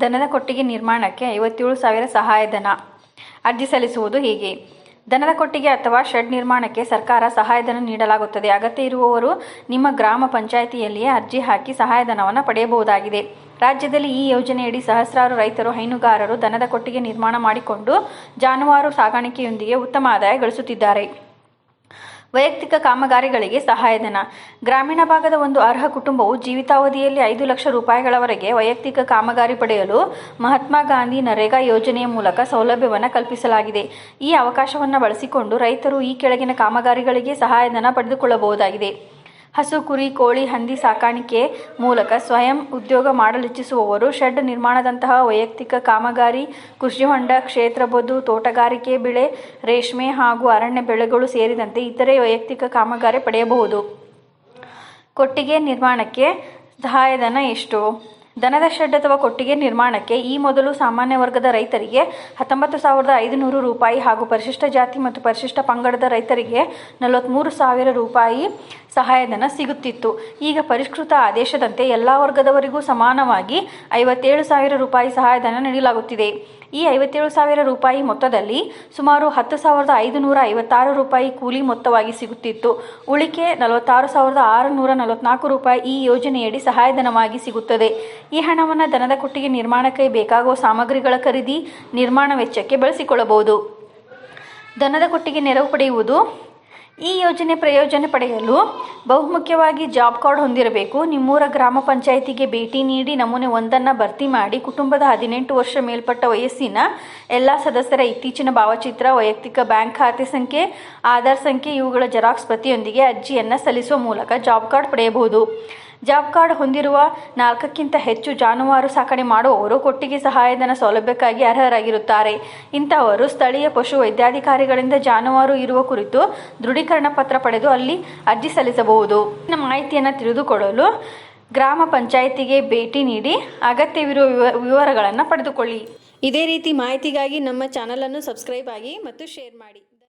ದನದ ಕೊಟ್ಟಿಗೆ ನಿರ್ಮಾಣಕ್ಕೆ ಐವತ್ತೇಳು ಸಾವಿರ ಸಹಾಯಧನ. ಅರ್ಜಿ ಸಲ್ಲಿಸುವುದು ಹೀಗೆ? ದನದ ಕೊಟ್ಟಿಗೆ ಅಥವಾ ಶೆಡ್ ನಿರ್ಮಾಣಕ್ಕೆ ಸರ್ಕಾರ ಸಹಾಯಧನ ನೀಡಲಾಗುತ್ತದೆ. ಅಗತ್ಯ ಇರುವವರು ನಿಮ್ಮ ಗ್ರಾಮ ಪಂಚಾಯಿತಿಯಲ್ಲಿಯೇ ಅರ್ಜಿ ಹಾಕಿ ಸಹಾಯಧನವನ್ನು ಪಡೆಯಬಹುದಾಗಿದೆ. ರಾಜ್ಯದಲ್ಲಿ ಈ ಯೋಜನೆಯಡಿ ಸಹಸ್ರಾರು ರೈತರು, ಹೈನುಗಾರರು ದನದ ಕೊಟ್ಟಿಗೆ ನಿರ್ಮಾಣ ಮಾಡಿಕೊಂಡು ಜಾನುವಾರು ಸಾಗಾಣಿಕೆಯೊಂದಿಗೆ ಉತ್ತಮ ಆದಾಯ ಗಳಿಸುತ್ತಿದ್ದಾರೆ. ವೈಯಕ್ತಿಕ ಕಾಮಗಾರಿಗಳಿಗೆ ಸಹಾಯಧನ. ಗ್ರಾಮೀಣ ಭಾಗದ ಒಂದು ಅರ್ಹ ಕುಟುಂಬವು ಜೀವಿತಾವಧಿಯಲ್ಲಿ ಐದು ಲಕ್ಷ ರೂಪಾಯಿಗಳವರೆಗೆ ವೈಯಕ್ತಿಕ ಕಾಮಗಾರಿ ಪಡೆಯಲು ಮಹಾತ್ಮ ಗಾಂಧಿ ನರೇಗಾ ಯೋಜನೆಯ ಮೂಲಕ ಸೌಲಭ್ಯವನ್ನು ಕಲ್ಪಿಸಲಾಗಿದೆ. ಈ ಅವಕಾಶವನ್ನು ಬಳಸಿಕೊಂಡು ರೈತರು ಈ ಕೆಳಗಿನ ಕಾಮಗಾರಿಗಳಿಗೆ ಸಹಾಯಧನ ಪಡೆದುಕೊಳ್ಳಬಹುದಾಗಿದೆ. ಹಸು, ಕುರಿ, ಕೋಳಿ, ಹಂದಿ ಸಾಕಾಣಿಕೆ ಮೂಲಕ ಸ್ವಯಂ ಉದ್ಯೋಗ ಮಾಡಲಿಚ್ಛಿಸುವವರು, ಶೆಡ್ ನಿರ್ಮಾಣದಂತಹ ವೈಯಕ್ತಿಕ ಕಾಮಗಾರಿ, ಕೃಷಿ ಹೊಂಡ ಕ್ಷೇತ್ರಬದು ತೋಟಗಾರಿಕೆ, ಬೆಳೆ, ರೇಷ್ಮೆ ಹಾಗೂ ಅರಣ್ಯ ಬೆಳೆಗಳು ಸೇರಿದಂತೆ ಇತರೆ ವೈಯಕ್ತಿಕ ಕಾಮಗಾರಿ ಪಡೆಯಬಹುದು. ಕೊಟ್ಟಿಗೆ ನಿರ್ಮಾಣಕ್ಕೆ ಸಹಾಯಧನ ಎಷ್ಟು? ದನದ ಶೆಡ್ ಅಥವಾ ಕೊಟ್ಟಿಗೆ ನಿರ್ಮಾಣಕ್ಕೆ ಈ ಮೊದಲು ಸಾಮಾನ್ಯ ವರ್ಗದ ರೈತರಿಗೆ ಹತ್ತೊಂಬತ್ತು ಸಾವಿರದ ಐದುನೂರು ರೂಪಾಯಿ ಹಾಗೂ ಪರಿಶಿಷ್ಟ ಜಾತಿ ಮತ್ತು ಪರಿಶಿಷ್ಟ ಪಂಗಡದ ರೈತರಿಗೆ ನಲವತ್ತ್ಮೂರು ಸಾವಿರ ರೂಪಾಯಿ ಸಹಾಯಧನ ಸಿಗುತ್ತಿತ್ತು. ಈಗ ಪರಿಷ್ಕೃತ ಆದೇಶದಂತೆ ಎಲ್ಲ ವರ್ಗದವರಿಗೂ ಸಮಾನವಾಗಿ ಐವತ್ತೇಳು ಸಾವಿರ ರೂಪಾಯಿ ಸಹಾಯಧನ ನೀಡಲಾಗುತ್ತಿದೆ. ಈ ಐವತ್ತೇಳು ಸಾವಿರ ರೂಪಾಯಿ ಮೊತ್ತದಲ್ಲಿ ಸುಮಾರು ಹತ್ತು ಸಾವಿರದ ಐದುನೂರ ಐವತ್ತಾರು ರೂಪಾಯಿ ಕೂಲಿ ಮೊತ್ತವಾಗಿ ಸಿಗುತ್ತಿತ್ತು. ಉಳಿಕೆ ನಲವತ್ತಾರು ಸಾವಿರದ ಆರುನೂರ ನಲವತ್ನಾಲ್ಕು ರೂಪಾಯಿ ಈ ಯೋಜನೆಯಡಿ ಸಹಾಯಧನವಾಗಿ ಸಿಗುತ್ತದೆ. ಈ ಹಣವನ್ನು ದನದ ಕೊಟ್ಟಿಗೆ ನಿರ್ಮಾಣಕ್ಕೆ ಬೇಕಾಗುವ ಸಾಮಗ್ರಿಗಳ ಖರೀದಿ, ನಿರ್ಮಾಣ ವೆಚ್ಚಕ್ಕೆ ಬಳಸಿಕೊಳ್ಳಬಹುದು. ದನದ ಕೊಟ್ಟಿಗೆ ನೆರವು ಪಡೆಯುವುದು ಈ ಯೋಜನೆ ಪ್ರಯೋಜನ ಪಡೆಯಲು ಬಹುಮುಖ್ಯವಾಗಿ ಜಾಬ್ ಕಾರ್ಡ್ ಹೊಂದಿರಬೇಕು. ನಿಮ್ಮೂರ ಗ್ರಾಮ ಪಂಚಾಯಿತಿಗೆ ಭೇಟಿ ನೀಡಿ ನಮೂನೆ ಒಂದನ್ನು ಭರ್ತಿ ಮಾಡಿ ಕುಟುಂಬದ ಹದಿನೆಂಟು ವರ್ಷ ಮೇಲ್ಪಟ್ಟ ವಯಸ್ಸಿನ ಎಲ್ಲ ಸದಸ್ಯರ ಇತ್ತೀಚಿನ ಭಾವಚಿತ್ರ, ವೈಯಕ್ತಿಕ ಬ್ಯಾಂಕ್ ಖಾತೆ ಸಂಖ್ಯೆ, ಆಧಾರ್ ಸಂಖ್ಯೆ ಇವುಗಳ ಜೆರಾಕ್ಸ್ ಪ್ರತಿಯೊಂದಿಗೆ ಅರ್ಜಿಯನ್ನು ಸಲ್ಲಿಸುವ ಮೂಲಕ ಜಾಬ್ ಕಾರ್ಡ್ ಪಡೆಯಬಹುದು. ಜಾಬ್ ಕಾರ್ಡ್ ಹೊಂದಿರುವ ನಾಲ್ಕಕ್ಕಿಂತ ಹೆಚ್ಚು ಜಾನುವಾರು ಸಾಕಣೆ ಮಾಡುವವರು ಕೊಟ್ಟಿಗೆ ಸಹಾಯಧನ ಸೌಲಭ್ಯಕ್ಕಾಗಿ ಅರ್ಹರಾಗಿರುತ್ತಾರೆ. ಇಂಥವರು ಸ್ಥಳೀಯ ಪಶು ವೈದ್ಯಾಧಿಕಾರಿಗಳಿಂದ ಜಾನುವಾರು ಇರುವ ಕುರಿತು ದೃಢೀಕರಣ ಪತ್ರ ಪಡೆದು ಅಲ್ಲಿ ಅರ್ಜಿ ಸಲ್ಲಿಸಬಹುದು. ಮಾಹಿತಿಯನ್ನು ತಿಳಿದುಕೊಳ್ಳಲು ಗ್ರಾಮ ಪಂಚಾಯಿತಿಗೆ ಭೇಟಿ ನೀಡಿ ಅಗತ್ಯವಿರುವ ವಿವ, ವಿವರಗಳನ್ನು ಪಡೆದುಕೊಳ್ಳಿ. ಇದೇ ರೀತಿ ಮಾಹಿತಿಗಾಗಿ ನಮ್ಮ ಚಾನಲನ್ನು ಸಬ್ಸ್ಕ್ರೈಬ್ ಆಗಿ ಮತ್ತು ಶೇರ್ ಮಾಡಿ.